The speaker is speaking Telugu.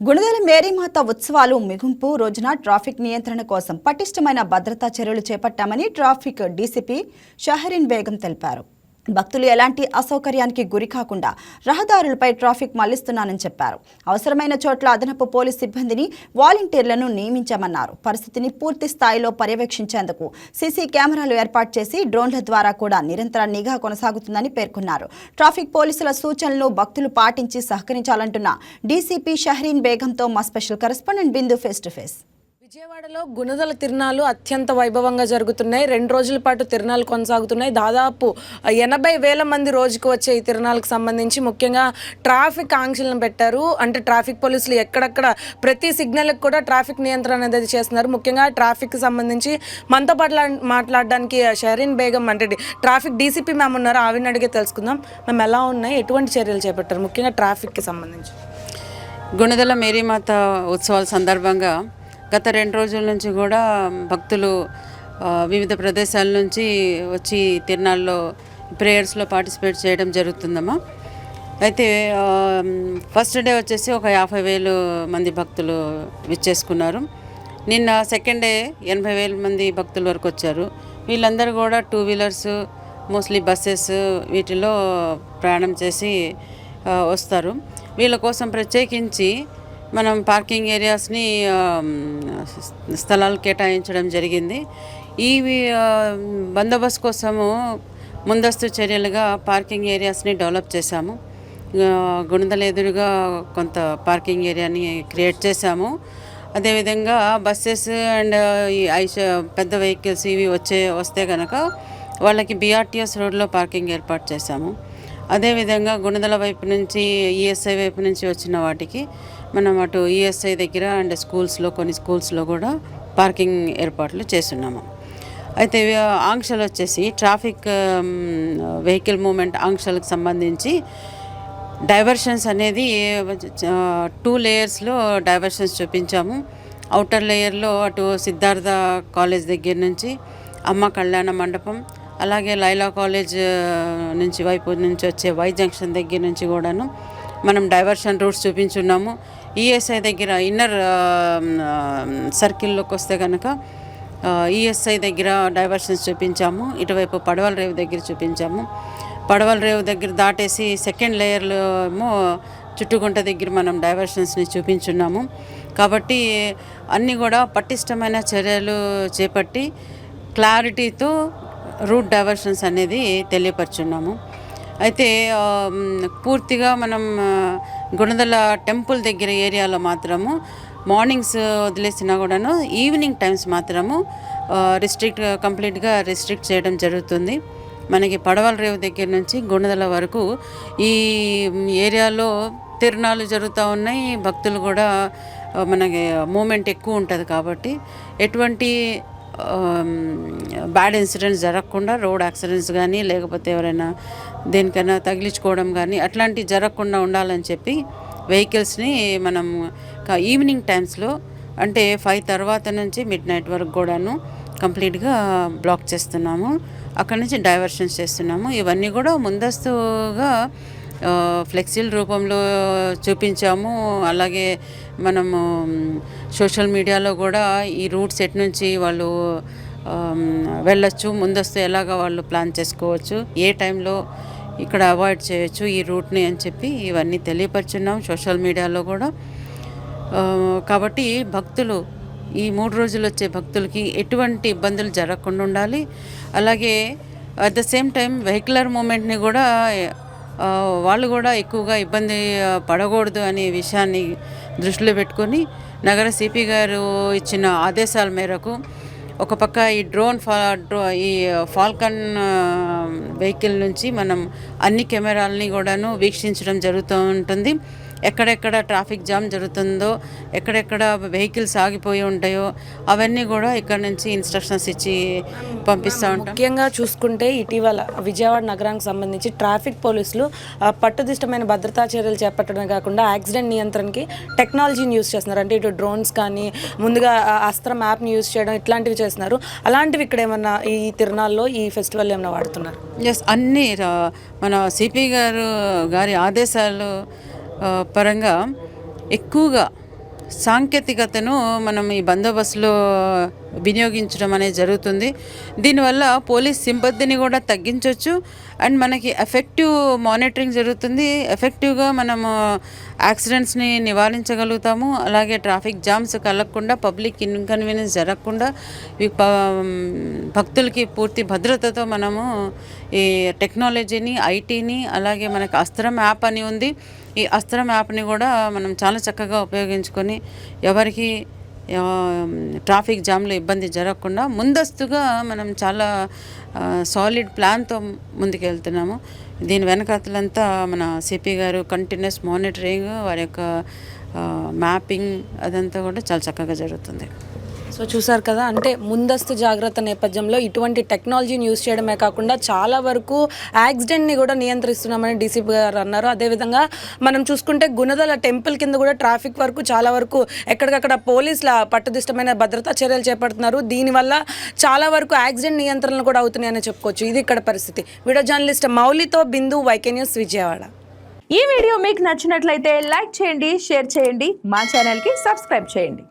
గుణదల మేరీమాత ఉత్సవాలు మిగుంపు రోజున ట్రాఫిక్ నియంత్రణ కోసం పటిష్టమైన భద్రతా చర్యలు చేపట్టామని ట్రాఫిక్ డీసీపీ షహరిన్ బేగం తెలిపారు. భక్తులు ఎలాంటి అసౌకర్యానికి గురి కాకుండా రహదారులపై ట్రాఫిక్ మళ్ళిస్తున్నానని చెప్పారు. అవసరమైన చోట్ల అదనపు పోలీస్ సిబ్బందిని వాలంటీర్లను నియమించామన్నారు. పరిస్థితిని పూర్తి స్థాయిలో పర్యవేక్షించేందుకు సీసీ కెమెరాలు ఏర్పాటు చేసి డ్రోన్ల ద్వారా కూడా నిరంతర నిఘా కొనసాగుతుందని పేర్కొన్నారు. ట్రాఫిక్ పోలీసుల సూచనలు భక్తులు పాటించి సహకరించాలంటున్న డీసీపీ షహరీన్ బేగంతో మా special correspondent Bindu face to face. విజయవాడలో గుణదల తిరణాలు అత్యంత వైభవంగా జరుగుతున్నాయి. రెండు రోజుల పాటు తిరణాలు కొనసాగుతున్నాయి. దాదాపు ఎనభై వేల మంది రోజుకు వచ్చే ఈ తిరణాలకు సంబంధించి ముఖ్యంగా ట్రాఫిక్ ఆంక్షలను పెట్టారు. అంటే ట్రాఫిక్ పోలీసులు ఎక్కడెక్కడ ప్రతి సిగ్నల్కి కూడా ట్రాఫిక్ నియంత్రణ అనేది చేస్తున్నారు. ముఖ్యంగా ట్రాఫిక్కి సంబంధించి మనతో పాటు మాట్లాడడానికి షహరీన్ బేగం అంటే ట్రాఫిక్ డీసీపీ మ్యామ్ ఉన్నారు? ఆవిడని అడిగే తెలుసుకుందాం. మేము ఎలా ఉన్నాయి? ఎటువంటి చర్యలు చేపట్టారు? ముఖ్యంగా ట్రాఫిక్కి సంబంధించి. గుణదల మేరీమాత ఉత్సవాల సందర్భంగా గత రెండు రోజుల నుంచి కూడా భక్తులు వివిధ ప్రదేశాల నుంచి వచ్చి తిరునాళ్ళలో ప్రేయర్స్లో పార్టిసిపేట్ చేయడం జరుగుతుందమ్మా. అయితే ఫస్ట్ డే వచ్చేసి ఒక యాభై వేలు మంది భక్తులు విచ్చేసుకున్నారు. నిన్న సెకండ్ డే ఎనభై వేల మంది భక్తుల వరకు వచ్చారు. వీళ్ళందరూ కూడా టూ వీలర్స్ మోస్ట్లీ బస్సెస్ వీటిలో ప్రయాణం చేసి వస్తారు. వీళ్ళ కోసం ప్రత్యేకించి మనం పార్కింగ్ ఏరియాస్ని స్థలాలు కేటాయించడం జరిగింది. ఈ బందోబస్తు కోసము ముందస్తు చర్యలుగా పార్కింగ్ ఏరియాస్ని డెవలప్ చేశాము. గుణదల ఎదురుగా కొంత పార్కింగ్ ఏరియాని క్రియేట్ చేశాము. అదేవిధంగా బస్సెస్ అండ్ ఈ ఐష పెద్ద వెహికల్స్ ఇవి వచ్చే వస్తే కనుక వాళ్ళకి బీఆర్టీఎస్ రోడ్లో పార్కింగ్ ఏర్పాటు చేశాము. అదేవిధంగా గుణదల వైపు నుంచి ఈఎస్ఐ వైపు నుంచి వచ్చిన వాటికి మనం అటు ఈఎస్ఐ దగ్గర అండ్ స్కూల్స్లో కొన్ని స్కూల్స్లో కూడా పార్కింగ్ ఏర్పాట్లు చేస్తున్నాము. అయితే ఆంక్షలు వచ్చేసి ట్రాఫిక్ వెహికల్ మూమెంట్ ఆంక్షలకు సంబంధించి డైవర్షన్స్ అనేది టూ లేయర్స్లో డైవర్షన్స్ చూపించాము. అవుటర్ లేయర్లో అటు సిద్ధార్థ కాలేజ్ దగ్గర నుంచి అమ్మ కళ్యాణ మండపం అలాగే లైలా కాలేజ్ నుంచి వైపు నుంచి వచ్చే వై జంక్షన్ దగ్గర నుంచి కూడాను మనం డైవర్షన్ రూట్స్ చూపించున్నాము. ఈఎస్ఐ దగ్గర ఇన్నర్ సర్కిల్లోకి um, um, వస్తే కనుక ఈఎస్ఐ దగ్గర డైవర్షన్స్ చూపించాము. ఇటువైపు పడవల రేవు దగ్గర చూపించాము. పడవల రేవు దగ్గర దాటేసి సెకండ్ లేయర్లో ఏమో చుట్టుగుంట దగ్గర మనం డైవర్షన్స్ని చూపించున్నాము. కాబట్టి అన్నీ కూడా పటిష్టమైన చర్యలు చేపట్టి క్లారిటీతో రూట్ డైవర్షన్స్ అనేది తెలియపరుచున్నాము. అయితే పూర్తిగా మనం గుణదల టెంపుల్ దగ్గర ఏరియాలో మాత్రము మార్నింగ్స్ వదిలేసినా కూడాను ఈవినింగ్ టైమ్స్ మాత్రము రిస్ట్రిక్ట్ కంప్లీట్గా రిస్ట్రిక్ట్ చేయడం జరుగుతుంది. మనకి పడవల రేవు దగ్గర నుంచి గుణదల వరకు ఈ ఏరియాలో తిరునాళ్ళు జరుగుతూ ఉన్నాయి. భక్తులు కూడా మనకి మూమెంట్ ఎక్కువ ఉంటుంది కాబట్టి ఎటువంటి బ్యాడ్ ఇన్సిడెంట్స్ జరగకుండా రోడ్ యాక్సిడెంట్స్ కానీ లేకపోతే ఎవరైనా దేనికైనా తగిలించుకోవడం కానీ అట్లాంటివి జరగకుండా ఉండాలని చెప్పి వెహికల్స్ని మనం ఈవినింగ్ టైమ్స్లో అంటే ఫైవ్ తర్వాత నుంచి మిడ్ నైట్ వరకు కూడాను కంప్లీట్గా బ్లాక్ చేస్తున్నాము. అక్కడ నుంచి డైవర్షన్స్ చేస్తున్నాము. ఇవన్నీ కూడా ముందస్తుగా ఫ్లెక్సీల రూపంలో చూపించాము. అలాగే మనము సోషల్ మీడియాలో కూడా ఈ రూట్స్ ఎట్ నుంచి వాళ్ళు వెళ్ళొచ్చు. ముందస్తు ఎలాగ వాళ్ళు ప్లాన్ చేసుకోవచ్చు. ఏ టైంలో ఇక్కడ అవాయిడ్ చేయొచ్చు ఈ రూట్ని అని చెప్పి ఇవన్నీ తెలియపరుచున్నాం సోషల్ మీడియాలో కూడా. కాబట్టి భక్తులు ఈ మూడు రోజులు వచ్చే భక్తులకి ఎటువంటి ఇబ్బందులు జరగకుండా ఉండాలి. అలాగే at the same time vehicular మూమెంట్ని కూడా వాళ్ళు కూడా ఎక్కువగా ఇబ్బంది పడకూడదు అనే విషయాన్ని దృష్టిలో పెట్టుకొని నగర సిపి గారు ఇచ్చిన ఆదేశాల మేరకు ఒక పక్క ఈ డ్రోన్ ఫా డ్రో ఈ ఫాల్కన్ వెహికల్ నుంచి మనం అన్ని కెమెరాలని కూడాను వీక్షించడం జరుగుతూ ఉంటుంది. ఎక్కడెక్కడ ట్రాఫిక్ జామ్ జరుగుతుందో ఎక్కడెక్కడ వెహికల్స్ ఆగిపోయి ఉంటాయో అవన్నీ కూడా ఇక్కడ నుంచి ఇన్స్ట్రక్షన్స్ ఇచ్చి పంపిస్తూ ఉంటాం. ముఖ్యంగా చూసుకుంటే ఇటీవల విజయవాడ నగరానికి సంబంధించి ట్రాఫిక్ పోలీసులు పట్టుదిష్టమైన భద్రతా చర్యలు చేపట్టడమే కాకుండా యాక్సిడెంట్ నియంత్రణకి టెక్నాలజీని యూస్ చేస్తున్నారు. అంటే ఇటు డ్రోన్స్ కానీ ముందుగా అస్త్రం యాప్ని యూస్ చేయడం ఇట్లాంటివి చేస్తున్నారు. అలాంటివి ఇక్కడ ఏమన్నా ఈ తిరునాళ్ళలో ఈ ఫెస్టివల్ ఏమైనా వాడుతున్నారు? ఎస్ అన్ని మన సిపి గారు గారి ఆదేశాలు పరంగా ఎక్కువగా సాంకేతికతను మనం ఈ బందోబస్తులో వినియోగించడం అనేది జరుగుతుంది. దీనివల్ల పోలీస్ సింపత్తిని కూడా తగ్గించవచ్చు అండ్ మనకి ఎఫెక్టివ్ మానిటరింగ్ జరుగుతుంది. ఎఫెక్టివ్గా మనము యాక్సిడెంట్స్ని నివారించగలుగుతాము. అలాగే ట్రాఫిక్ జామ్స్ కలగకుండా పబ్లిక్ ఇన్కన్వీనియన్స్ జరగకుండా ఈ భక్తులకి పూర్తి భద్రతతో మనము ఈ టెక్నాలజీని ఐటీని అలాగే మనకి అస్త్రం యాప్ అని ఉంది. ఈ అస్త్రం యాప్ని కూడా మనం చాలా చక్కగా ఉపయోగించుకొని ఎవరికి ట్రాఫిక్ జామ్లో ఇబ్బంది జరగకుండా ముందస్తుగా మనం చాలా సాలిడ్ ప్లాన్తో ముందుకెళ్తున్నాము. దీని వెనకాతలంతా మన సిపి గారు కంటిన్యూస్ మానిటరింగ్ వారి యొక్క మ్యాపింగ్ అదంతా కూడా చాలా చక్కగా జరుగుతుంది. సో చూసారు కదా అంటే ముందస్తు జాగ్రత్త నేపథ్యంలో ఇటువంటి టెక్నాలజీని యూజ్ చేయడమే కాకుండా చాలా వరకు యాక్సిడెంట్ని కూడా నియంత్రిస్తున్నామని డీసీపీ గారు అన్నారు. అదేవిధంగా మనం చూసుకుంటే గుణదల టెంపుల్ కింద కూడా ట్రాఫిక్ వరకు చాలా వరకు ఎక్కడికక్కడ పోలీసుల పట్టుదిష్టమైన భద్రతా చర్యలు చేపడుతున్నారు. దీనివల్ల చాలా వరకు యాక్సిడెంట్ నియంత్రణలు కూడా అవుతున్నాయని చెప్పుకోవచ్చు. ఇది ఇక్కడ పరిస్థితి. వీడియో జర్నలిస్ట్ మౌలితో బిందు వైకే న్యూస్ విజయవాడ. ఈ వీడియో మీకు నచ్చినట్లయితే లైక్ చేయండి షేర్ చేయండి మా ఛానల్కి సబ్స్క్రైబ్ చేయండి.